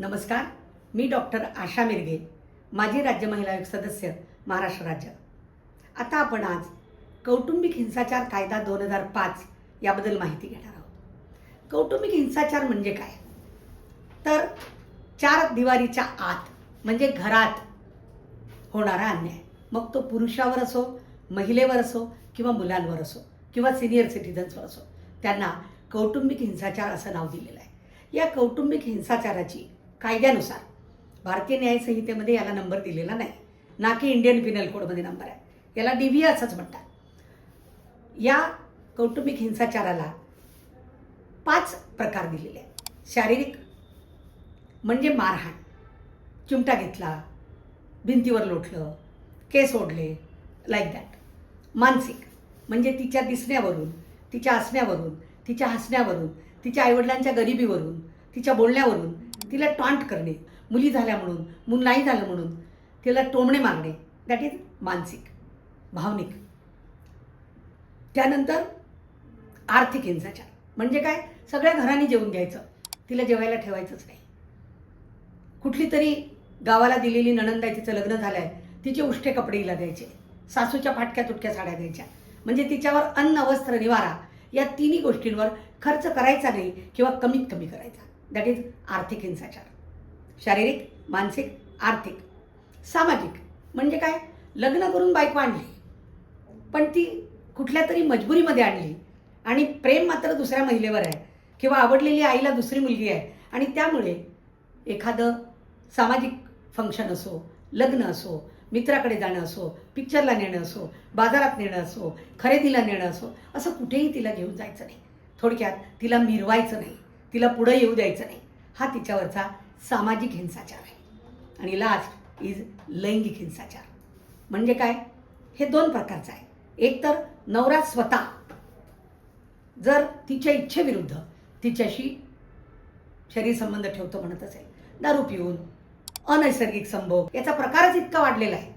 नमस्कार मी डॉक्टर आशा मिरगे माजी राज्य महिला आयोग सदस्य महाराष्ट्र राज्य. आता आपण आज कौटुंबिक हिंसाचार कायदा दोन हजार पाच याबद्दल माहिती घेणार आहोत. कौटुंबिक हिंसाचार म्हणजे काय? तर चार दिवारीच्या आत म्हणजे घरात होणारा अन्याय. मग तो पुरुषावर असो महिलेवर असो किंवा मुलांवर असो किंवा सिनियर सिटीजन्सवर असो त्यांना कौटुंबिक हिंसाचार असं नाव दिलेलं आहे. या कौटुंबिक हिंसाचाराची कायद्यानुसार. भारतीय न्यायसंहितेमध्ये याला नंबर दिलेला नाही. ना की इंडियन पिनल कोडमध्ये नंबर आहे. याला डी व्ही असंच म्हणतात. या कौटुंबिक हिंसाचाराला पाच प्रकार दिलेले आहेत. शारीरिक म्हणजे मारहाण चिमटा घेतला भिंतीवर लोटलं केस ओढले लाईक दॅट मानसिक म्हणजे तिच्या दिसण्यावरून तिच्या असण्यावरून तिच्या हसण्यावरून तिच्या आईवडिलांच्या गरिबीवरून तिच्या बोलण्यावरून तिला टॉन्ट करणे मुली झाल्या म्हणून मुल नाही झालं म्हणून तिला टोमणे मारणे. दॅट इज मानसिक भावनिक. त्यानंतर आर्थिक हिंसाचार. म्हणजे काय? सगळ्या घरांनी जेवून घ्यायचं. तिला जेवायला ठेवायचंच नाही. कुठली तरी गावाला दिलेली नणंद आहे तिचं लग्न झालं आहे तिचे उष्टे कपडे हिला द्यायचे सासूच्या फाटक्या तुटक्या साड्या द्यायच्या. म्हणजे तिच्यावर अन्न वस्त्र निवारा या तिन्ही गोष्टींवर खर्च करायचा नाही किंवा कमीत कमी करायचा. दॅट इज आर्थिक हिंसाचार. शारीरिक मानसिक आर्थिक सामाजिक. म्हणजे काय? लग्न करून बायको आणली पण ती कुठल्या तरी मजबुरीमध्ये आणली आणि प्रेम मात्र दुसऱ्या महिलेवर आहे किंवा आवडलेली आईला दुसरी मुलगी आहे. आणि त्यामुळे एखादं सामाजिक फंक्शन असो लग्न असो मित्राकडे जाणं असो पिक्चरला नेणं असो बाजारात नेणं असो खरेदीला नेणं असो असं कुठेही तिला घेऊन जायचं नाही. थोडक्यात तिला मिरवायचं नाही. तिला पुढं येऊ द्यायचं नाही. हा तिच्यावरचा सामाजिक हिंसाचार आहे. आणि लास्ट इज लैंगिक हिंसाचार. म्हणजे काय? हे दोन प्रकारचं आहे. एक तर नवरा स्वतः. जर तिच्या इच्छेविरुद्ध तिच्याशी शरीर संबंध ठेवतो म्हणत असेल दारू पिऊन अनैसर्गिक संभोग याचा प्रकारच इतका वाढलेला आहे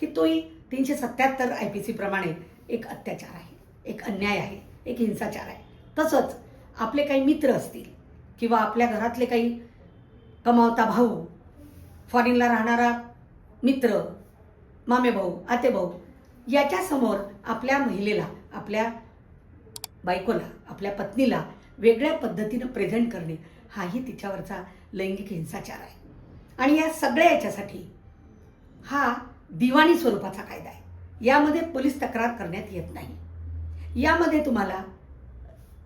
की तोही तीनशे सत्याहत्तर आय पी सी प्रमाणे एक अत्याचार आहे एक अन्याय आहे एक हिंसाचार आहे. तसंच आपले काही मित्र असतील किंवा आपल्या घरातले काही कमावता भाऊ फॉरेनला राहणारा मित्र मामे भाऊ आते भाऊ याच्यासमोर आपल्या महिलेला आपल्या बायकोला आपल्या पत्नीला वेगळ्या पद्धतीनं प्रेझेंट करणे हाही तिच्यावरचा लैंगिक हिंसाचार आहे. आणि या सगळ्या याच्यासाठी हा दिवाणी स्वरूपाचा कायदा आहे. यामध्ये पोलीस तक्रार करण्यात येत नाही. यामध्ये तुम्हाला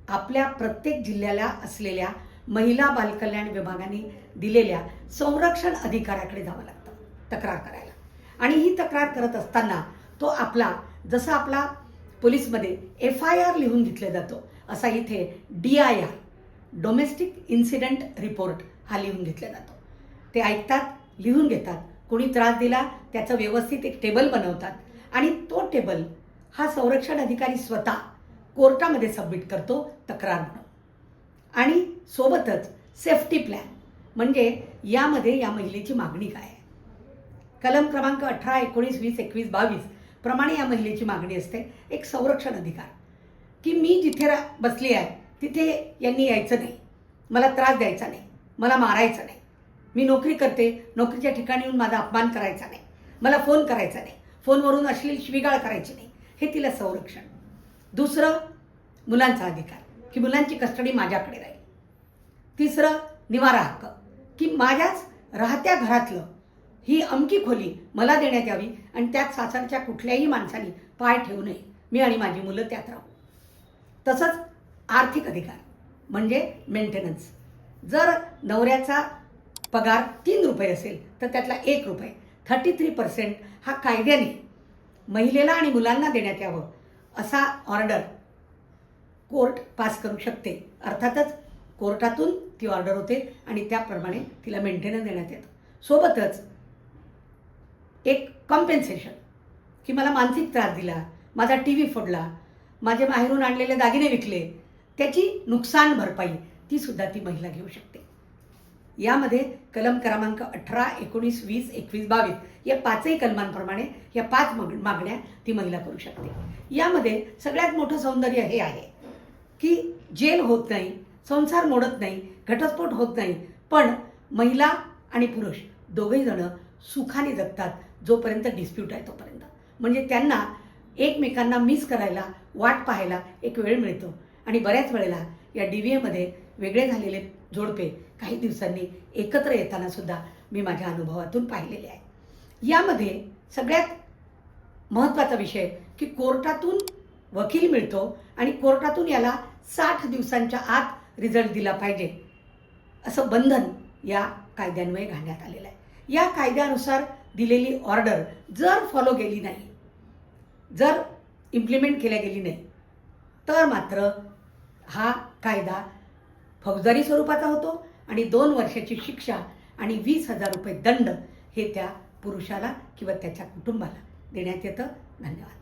आपल्या प्रत्येक जिल्ह्याला असलेल्या महिला बालकल्याण विभागाने दिलेल्या संरक्षण अधिकाऱ्याकडे जावं लागतं तक्रार करायला. आणि ही तक्रार करत असताना तो आपला जसा आपला पोलीसमध्ये एफ आय आर लिहून घेतला जातो असा इथे D I R domestic incident report हा लिहून घेतला जातो. ते ऐकतात लिहून घेतात कोणी त्रास दिला त्याचं व्यवस्थित एक टेबल बनवतात आणि तो टेबल हा संरक्षण अधिकारी स्वतः कोर्टामध्ये सबमिट करतो तक्रार म्हणून. आणि सोबतच सेफ्टी प्लॅन म्हणजे यामध्ये या महिलेची मागणी काय आहे? कलम क्रमांक अठरा एकोणीस वीस एकवीस बावीस प्रमाणे या महिलेची मागणी असते. एक संरक्षण अधिकार. की मी जिथे रा बसली आहे तिथे यांनी यायचं नाही. मला त्रास द्यायचा नाही. मला मारायचं नाही. मी नोकरी करते नोकरीच्या ठिकाणी येऊन माझा अपमान करायचा नाही. मला फोन करायचा नाही. फोनवरून अश्लील शिविगाळ करायची नाही. हे तिला संरक्षण. दुसरं मुलांचा अधिकार. की मुलांची कस्टडी माझ्याकडे राहील. तिसरं निवारा हक्क. की माझ्याच राहत्या घरातलं ही अमकी खोली मला देण्यात यावी आणि त्यात सासरच्या कुठल्याही माणसाने पाय ठेवू नये. मी आणि माझी मुलं त्यात राहू. तसंच आर्थिक अधिकार म्हणजे मेंटेनन्स जर नवऱ्याचा पगार तीन रुपये असेल तर त्यातला एक रुपये थर्टी थ्री पर्सेंट हा कायद्याने महिलेला आणि मुलांना देण्यात यावं असा ऑर्डर कोर्ट पास करू शकते. अर्थातच कोर्टातून ती ऑर्डर होते आणि त्याप्रमाणे तिला मेंटेनन्स देण्यात येतं. सोबतच एक कॉम्पेन्सेशन की मला मानसिक त्रास दिला माझा टी व्ही फोडला माझे माहेरून आणलेले दागिने विकले त्याची नुकसान भरपाई ती सुद्धा ती महिला घेऊ शकते. यामध्ये कलम क्रमांक अठरा एकोणीस वीस एकवीस बावीस या पाचही कलमांप्रमाणे या पाच माग मागण्या ती महिला करू शकते. यामध्ये सगळ्यात मोठं सौंदर्य हे आहे. की जेल होत नाही संसार मोडत नाही घटस्फोट होत नाही. पण महिला आणि पुरुष दोघेही जण सुखाने जगतात जोपर्यंत डिस्प्यूट आहे तोपर्यंत. म्हणजे त्यांना एकमेकांना मिस करायला वाट पाहायला एक वेळ मिळतो. आणि बऱ्याच वेळेला या डी व्ही एमध्ये वेगळे झालेले जोडपे काही दिवसांनी एकत्र येताना सुद्धा मी माझ्या अनुभवातून पाहिलेले आहे. यामध्ये सगळ्यात महत्त्वाचा विषय की कोर्टातून वकील मिळतो आणि कोर्टातून याला साठ दिवसांच्या आत रिझल्ट दिला पाहिजे. असं बंधन या कायद्यान्वये घालण्यात आलेलं आहे. या कायद्यानुसार दिलेली ऑर्डर जर फॉलो केली नाही जर इम्प्लिमेंट केल्या गेली नाही तर मात्र हा कायदा फौजदारी स्वरूपाचा होतो आणि दोन वर्षाची शिक्षा आणि वीस हजार रुपये दंड हे त्या पुरुषाला किंवा त्याच्या कुटुंबाला देण्यात येतं. धन्यवाद.